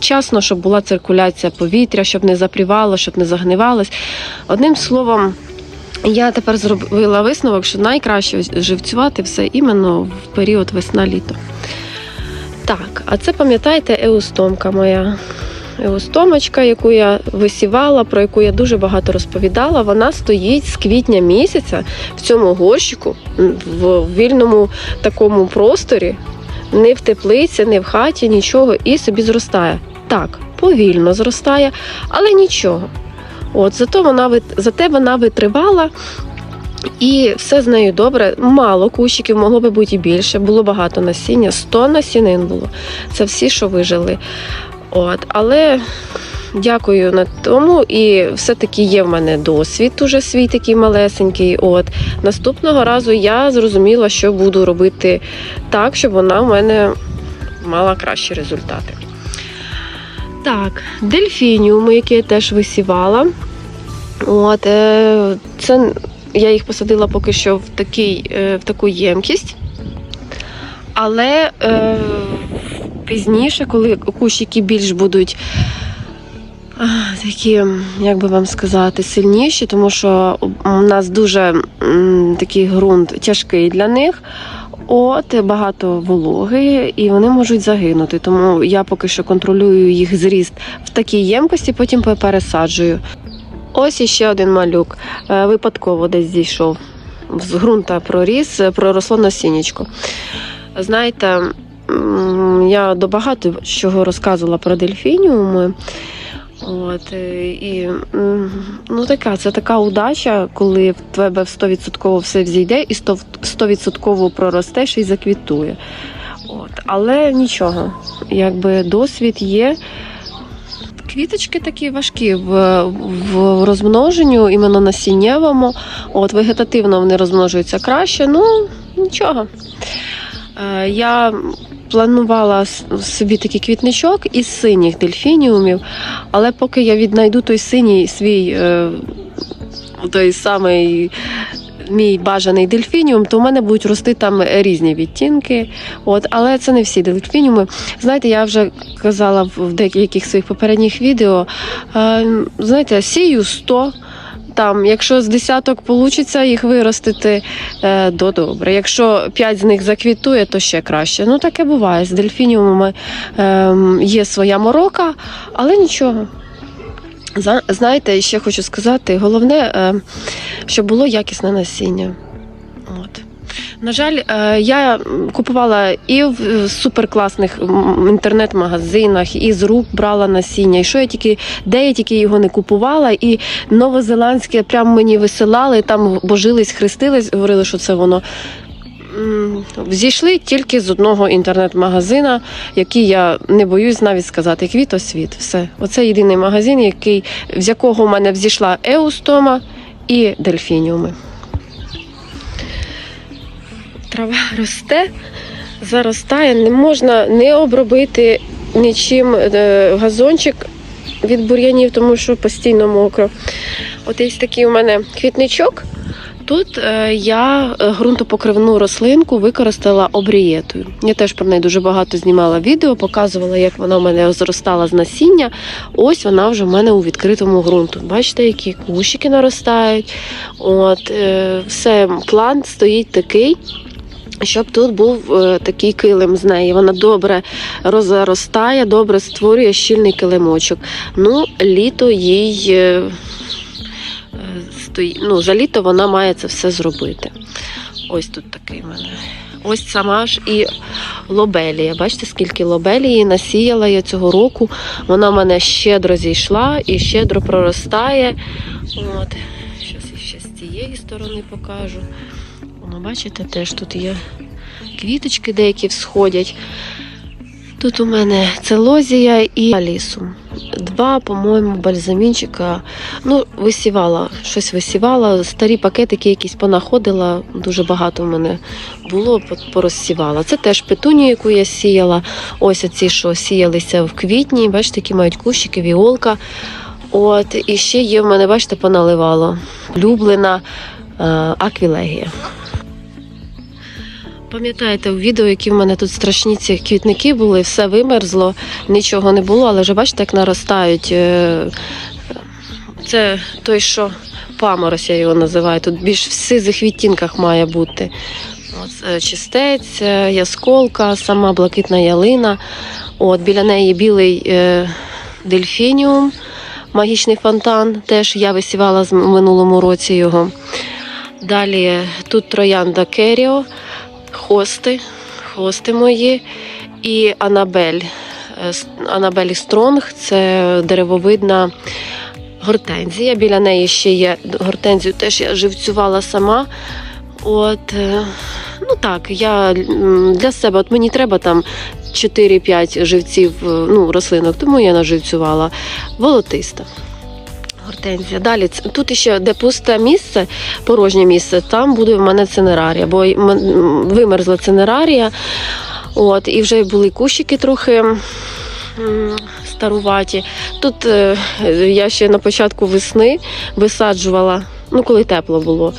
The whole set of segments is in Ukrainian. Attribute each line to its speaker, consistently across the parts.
Speaker 1: вчасно, щоб була циркуляція повітря, щоб не запрівало, щоб не загнивалось. Одним словом, я тепер зробила висновок, що найкраще живцювати все іменно в період весна-літо. Так, а це пам'ятаєте еустомка моя. Еустомочка, яку я висівала, про яку я дуже багато розповідала, вона стоїть з квітня місяця в цьому горщику, в вільному такому просторі, не в теплиці, не в хаті, нічого, і собі зростає. Так, повільно зростає, але нічого. От, зато вона зате вона витривала. І все з нею добре. Мало кущиків, могло би бути і більше. Було багато насіння, 100 насінин було. Це всі, що вижили. От, але дякую на тому, і все-таки є в мене досвід уже свій такий малесенький. От наступного разу я зрозуміла, що буду робити так, щоб вона в мене мала кращі результати. Так, дельфініуми, які я теж висівала. От, е, це я їх посадила поки що в, такий, е, в таку ємкість. Але е, пізніше, коли кущики більш будуть такі, як би вам сказати, сильніші, тому що у нас дуже м, такий ґрунт тяжкий для них. От багато вологи, і вони можуть загинути. Тому я поки що контролюю їх зріст в такій ємкості, потім пересаджую. Ось іще один малюк. Е, Випадково десь зійшов. З ґрунта проріс, е, проросло насіннячко. Знаєте, я до багато чого розказувала про дельфініуми. От, е, і ну така, це така удача, коли в тебе в 100% все взійде і 100% 100% проростеш і заквітує. От, але нічого, якби досвід є. Квіточки такі важкі в, в розмноженню, іменно насіннєвому. От вегетативно вони розмножуються краще. Ну нічого. Е, Я планувала собі такий квітничок із синіх дельфініумів, але поки я віднайду той синій свій е, той самий. Мій бажаний дельфініум, то в мене будуть рости там різні відтінки. От, але це не всі дельфініуми. Знаєте, я вже казала в- деяких своїх попередніх відео. Е, знаєте, сію 100. Там, якщо з десяток вийде їх виростити, е, то добре. Якщо п'ять з них заквітує, то ще краще. Ну таке буває. З дельфініумами е, є своя морока, але нічого. Знаєте, ще хочу сказати, головне, е, щоб було якісне насіння. От. На жаль, е, я купувала і в суперкласних інтернет-магазинах, і з рук брала насіння. І що я тільки, де я тільки його не купувала, і новозеландське прямо мені висилали, там божились, хрестились, говорили, що це воно. Зійшли тільки з одного інтернет-магазина, який я не боюсь навіть сказати, квітосвіт. Все. Оце єдиний магазин, який, з якого в мене взійшла еустома і дельфініуми. Трава росте, заростає, не можна не обробити нічим е, газончик від бур'янів, тому що постійно мокро. От є такий у мене квітничок. Тут е, я е, ґрунтопокривну рослинку використала обрієтою. Я теж про неї дуже багато знімала відео, показувала, як вона в мене зростала з насіння. Ось вона вже в мене у відкритому ґрунту. Бачите, які кущики наростають. От, все, план стоїть такий. Щоб тут був е, такий килим з неї. Вона добре розростає, добре створює щільний килимочок. Ну, літо їй е, е, ну, за літо вона має це все зробити. Ось тут такий в мене. Ось сама ж і лобелія. Бачите, скільки лобелії насіяла я цього року. Вона в мене щедро зійшла і щедро проростає. От. Зараз ще з цієї сторони покажу. Воно, бачите, теж тут є квіточки деякі всходять. Тут у мене целозія і алісум. Два, по-моєму, бальзамінчика. Ну, висівала, щось висівала. Старі пакетики якісь понаходила. Дуже багато в мене було, порозсівала. Це теж петунію, яку я сіяла. Ось оці, що сіялися в квітні. Бачите, які мають кущики, віолка. От, і ще є в мене, бачите, поналивало. Улюблена е, аквілегія. Пам'ятаєте, в відео, які в мене тут страшні ці квітники були, все вимерзло, нічого не було, але вже бачите, як наростають. е, Це той, що паморозь, я його називаю. Тут більш в сизих відтінках має бути. Е, чистець, е, ясколка, сама блакитна ялина. От, біля неї білий дельфініум, магічний фонтан. Теж я висівала в минулому році його. Далі тут троянда Керіо, хости, хости мої і Анабель. Е, Анабель Стронг це деревовидна гортензія. Біля неї ще є гортензію, теж я живцювала сама. От, е, ну так, я для себе, от мені треба там 4-5 живців е, ну, рослинок, тому я наживцювала. Волотиста. Гортензія. Далі тут ще де пусте місце, порожнє місце, там буде в мене цинерарія, бо вимерзла цинерарія. От, і вже були кущики трохи старуваті. Тут е, я ще на початку весни висаджувала, ну коли тепло було,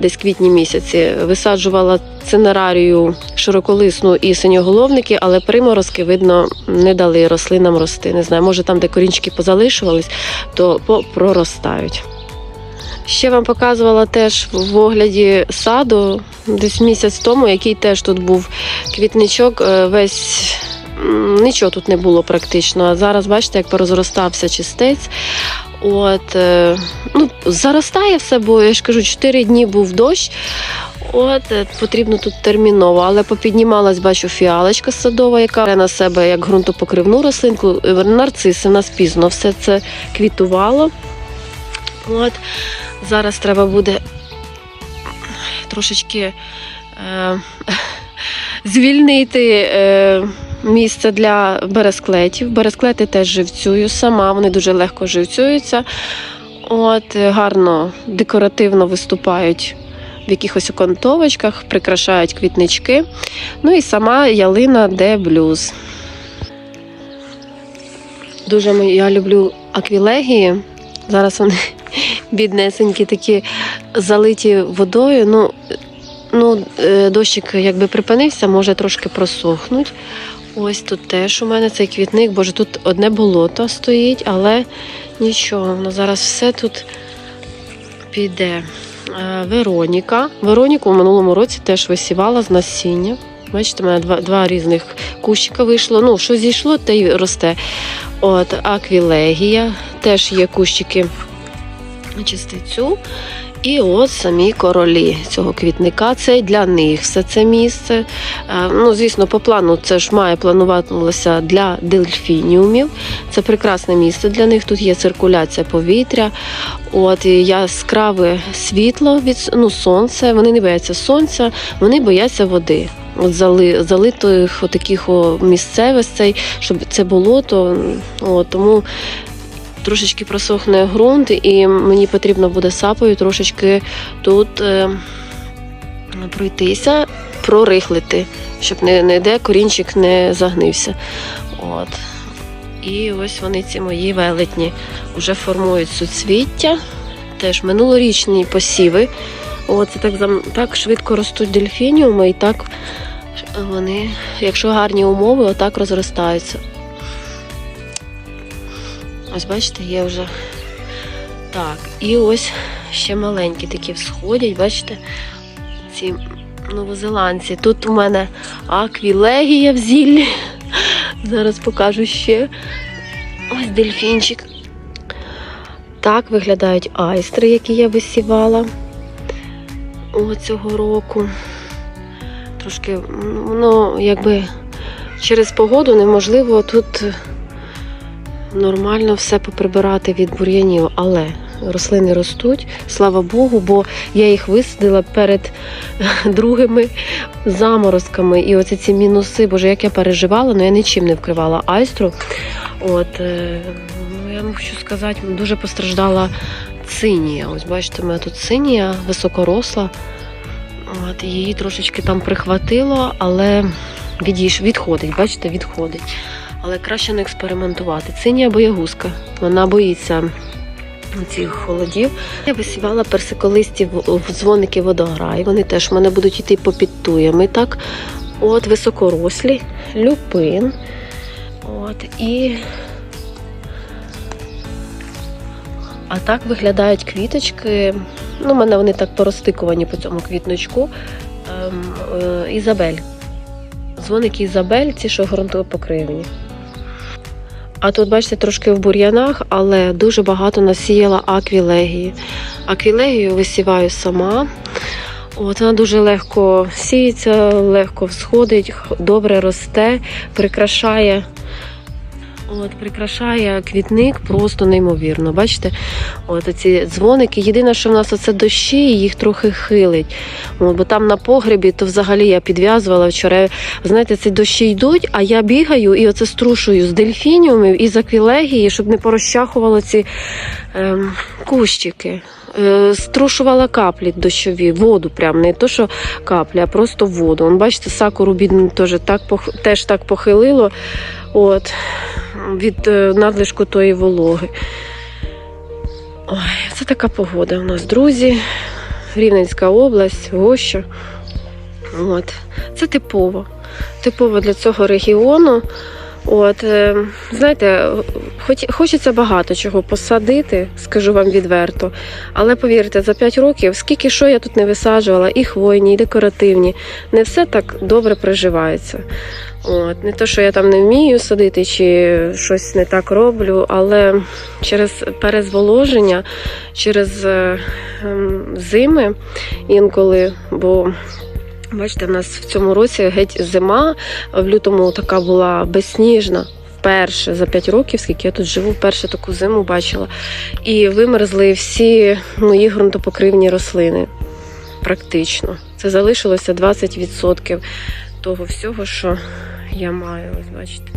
Speaker 1: десь квітні місяці, висаджувала цинерарію широколисну і синьоголовники, але приморозки, видно, не дали рослинам рости. Не знаю, може там, де корінчики позалишувались, то проростають. Ще вам показувала теж в огляді саду десь місяць тому, який теж тут був квітничок, е, весь нічого тут не було практично. А зараз бачите, як порозростався чистець. От, е, ну, заростає все, бо я ж кажу, 4 дні був дощ. От е, потрібно тут терміново, але попіднімалась, бачу, фіалочка садова, яка бере на себе як ґрунтопокривну рослинку. Е, Нарциси нас пізно все це квітувало. От зараз треба буде трошечки е, звільнити е, місце для бересклетів. Бересклети теж живцюю сама, вони дуже легко живцюються. От, е, гарно декоративно виступають в якихось окантовочках, прикрашають квітнички. Ну і сама ялина де блюз. Дуже я люблю аквілегії. Зараз вони біднесенькі, такі залиті водою. Ну, ну, е, дощик якби припинився, може трошки просохнуть. Ось тут теж у мене цей квітник, боже, тут одне болото стоїть, але нічого, воно зараз все тут піде. Е, Вероніка. Вероніку в минулому році теж висівала з насіння. Бачите, у мене два, два різних кущика вийшло. Ну, що зійшло, те й росте. От, аквілегія, теж є кущики чистицю. І от самі королі цього квітника. Це для них все це місце. Е, Ну, звісно, по плану це ж має плануватися для дельфініумів. Це прекрасне місце для них. Тут є циркуляція повітря. От і яскраве світло від ну, сонця. Вони не бояться сонця, вони бояться води. От зали, залитих таких місцевостей, щоб це болото. От, тому трошечки просохне ґрунт, і мені потрібно буде сапою трошечки тут е, пройтися, прорихлити, щоб не, не де корінчик не загнився. От. І ось вони ці мої велетні вже формують суцвіття. Теж минулорічні посіви. От, це так, так швидко ростуть дельфініуми, і так вони, якщо гарні умови, отак розростаються. Ось бачите, є вже. Так, і ось ще маленькі такі всходять, бачите, ці новозеландці. Тут у мене аквілегія в зіллі. Зараз покажу ще. Ось дельфінчик. Так виглядають айстри, які я висівала цього року. Трошки, ну, якби через погоду неможливо тут нормально все поприбирати від бур'янів, але рослини ростуть, слава Богу, бо я їх висадила перед другими заморозками. І оці ці мінуси, боже, як я переживала, але я нічим не вкривала айстру. От, е, ну, я хочу сказати, дуже постраждала цинія. Ось бачите, у мене тут цинія високоросла. От, її трошечки там прихватило, але відходить, бачите, відходить. Але краще не експериментувати. Цинія боягузка. Вона боїться цих холодів. Я висівала персиколистів в дзвоники водограй. Вони теж в мене будуть йти по підтуями. Так, от високорослі, люпин. От і. А так виглядають квіточки. Ну, у мене вони так порозтикувані по цьому квітночку. Ем, е, Ізабель. Дзвоники Ізабель, ці, що ґрунтопокривні. А тут, бачите, трошки в бур'янах, але дуже багато насіяла аквілегії. Аквілегію висіваю сама. От вона дуже легко сіється, легко всходить, добре росте, прикрашає. От, прикрашає квітник просто неймовірно. Бачите, от ці дзвоники. Єдине, що в нас оце дощі, їх трохи хилить. От, бо там на погребі, то взагалі я підв'язувала вчора. Знаєте, ці дощі йдуть, а я бігаю і оце струшую з дельфініумів і з аквілегії, щоб не порозчахувало ці ем, кущики. Е, Струшувала каплі дощові, воду прям, не то, що каплі, а просто воду. Он, бачите, сакуру бідну теж так, пох- теж так похилило от, від е, надлишку тої вологи. Ой, це така погода у нас, друзі. Рівненська область, Гоща. От. Це типово. Типово для цього регіону. От, е, знаєте, хоч, хочеться багато чого посадити, скажу вам відверто. Але повірте, за 5 років, скільки що я тут не висаджувала, і хвойні, і декоративні, не все так добре приживається. От, не то, що я там не вмію садити чи щось не так роблю, але через перезволоження, через е, ем, зими інколи, бо бачите, в нас в цьому році геть зима, в лютому така була безсніжна. Вперше за 5 років, скільки я тут живу, вперше таку зиму бачила. І вимерзли всі мої ґрунтопокривні рослини. Практично. Це залишилося 20% того всього, що я маю. Ось бачите.